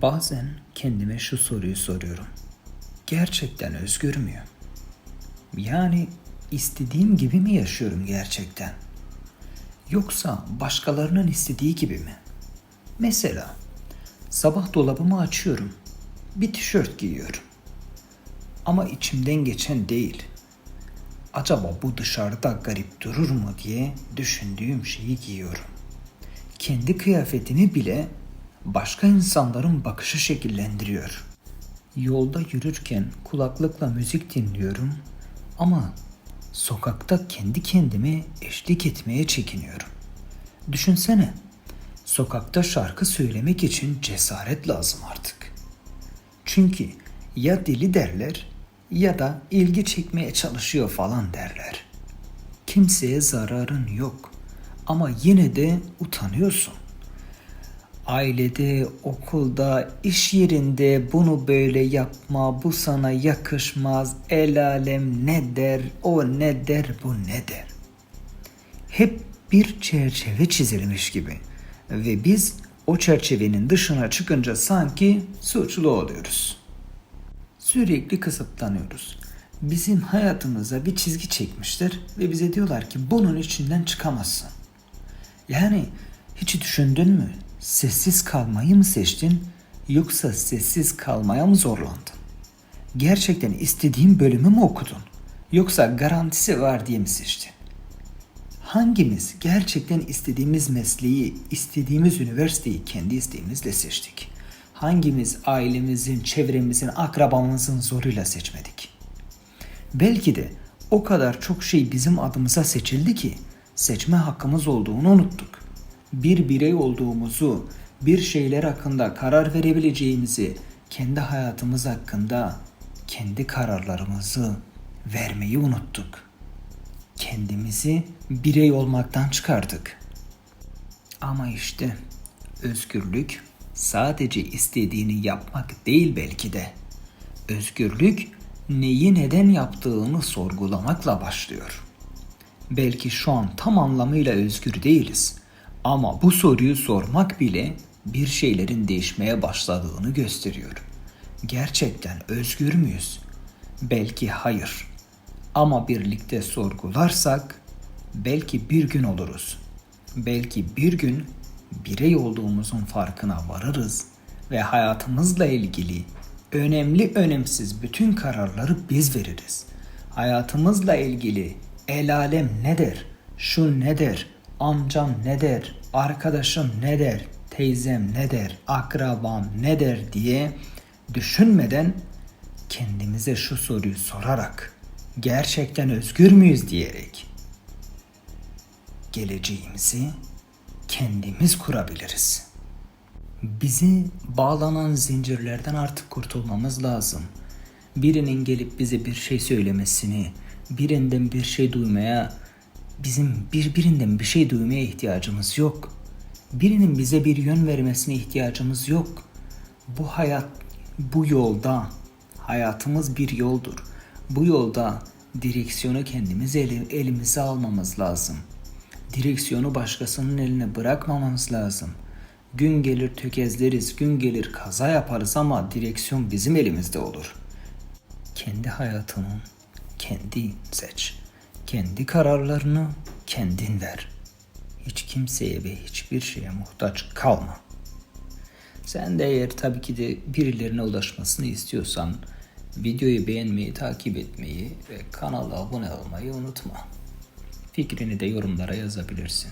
Bazen kendime şu soruyu soruyorum. Gerçekten özgür müyüm? Yani istediğim gibi mi yaşıyorum gerçekten? Yoksa başkalarının istediği gibi mi? Mesela sabah dolabımı açıyorum. Bir tişört giyiyorum. Ama içimden geçen değil. Acaba bu dışarıda garip durur mu diye düşündüğüm şeyi giyiyorum. Kendi kıyafetimi bile başka insanların bakışı şekillendiriyor. Yolda yürürken kulaklıkla müzik dinliyorum ama sokakta kendi kendime eşlik etmeye çekiniyorum. Düşünsene, sokakta şarkı söylemek için cesaret lazım artık. Çünkü ya deli derler ya da ilgi çekmeye çalışıyor falan derler. Kimseye zararın yok ama yine de utanıyorsun. Ailede, okulda, iş yerinde bunu böyle yapma, bu sana yakışmaz, el alem ne der, o ne der, bu ne der. Hep bir çerçeve çizilmiş gibi ve biz o çerçevenin dışına çıkınca sanki suçlu oluyoruz. Sürekli kısıtlanıyoruz. Bizim hayatımıza bir çizgi çekmişler ve bize diyorlar ki bunun içinden çıkamazsın. Yani hiç düşündün mü? Sessiz kalmayı mı seçtin yoksa sessiz kalmaya mı zorlandın? Gerçekten istediğin bölümü mü okudun? Yoksa garantisi var diye mi seçtin? Hangimiz gerçekten istediğimiz mesleği, istediğimiz üniversiteyi kendi isteğimizle seçtik? Hangimiz ailemizin, çevremizin, akrabamızın zoruyla seçmedik? Belki de o kadar çok şey bizim adımıza seçildi ki seçme hakkımız olduğunu unuttuk. Bir birey olduğumuzu, bir şeyler hakkında karar verebileceğimizi, kendi hayatımız hakkında kendi kararlarımızı vermeyi unuttuk. Kendimizi birey olmaktan çıkardık. Ama işte özgürlük sadece istediğini yapmak değil belki de. Özgürlük neyi neden yaptığını sorgulamakla başlıyor. Belki şu an tam anlamıyla özgür değiliz. Ama bu soruyu sormak bile bir şeylerin değişmeye başladığını gösteriyor. Gerçekten özgür müyüz? Belki hayır. Ama birlikte sorgularsak belki bir gün oluruz. Belki bir gün birey olduğumuzun farkına varırız ve hayatımızla ilgili önemli önemsiz bütün kararları biz veririz. Hayatımızla ilgili el alem ne der, şu ne der, amcam ne der, arkadaşım ne der, teyzem ne der, akrabam ne der diye düşünmeden kendimize şu soruyu sorarak gerçekten özgür müyüz diyerek geleceğimizi kendimiz kurabiliriz. Bizi bağlanan zincirlerden artık kurtulmamız lazım. Birinin gelip bize bir şey söylemesini, birinden bir şey duymaya, bizim birbirinden bir şey duymaya ihtiyacımız yok. Birinin bize bir yön vermesine ihtiyacımız yok. Bu hayat, bu yolda, hayatımız bir yoldur. Bu yolda direksiyonu kendimiz eli, elimize almamız lazım. Direksiyonu başkasının eline bırakmamamız lazım. Gün gelir tökezleriz, gün gelir kaza yaparız ama direksiyon bizim elimizde olur. Kendi hayatını kendin seç. Kendi kararlarını kendin ver. Hiç kimseye ve hiçbir şeye muhtaç kalma. Sen de eğer tabii ki de birilerine ulaşmasını istiyorsan videoyu beğenmeyi, takip etmeyi ve kanala abone olmayı unutma. Fikrini de yorumlara yazabilirsin.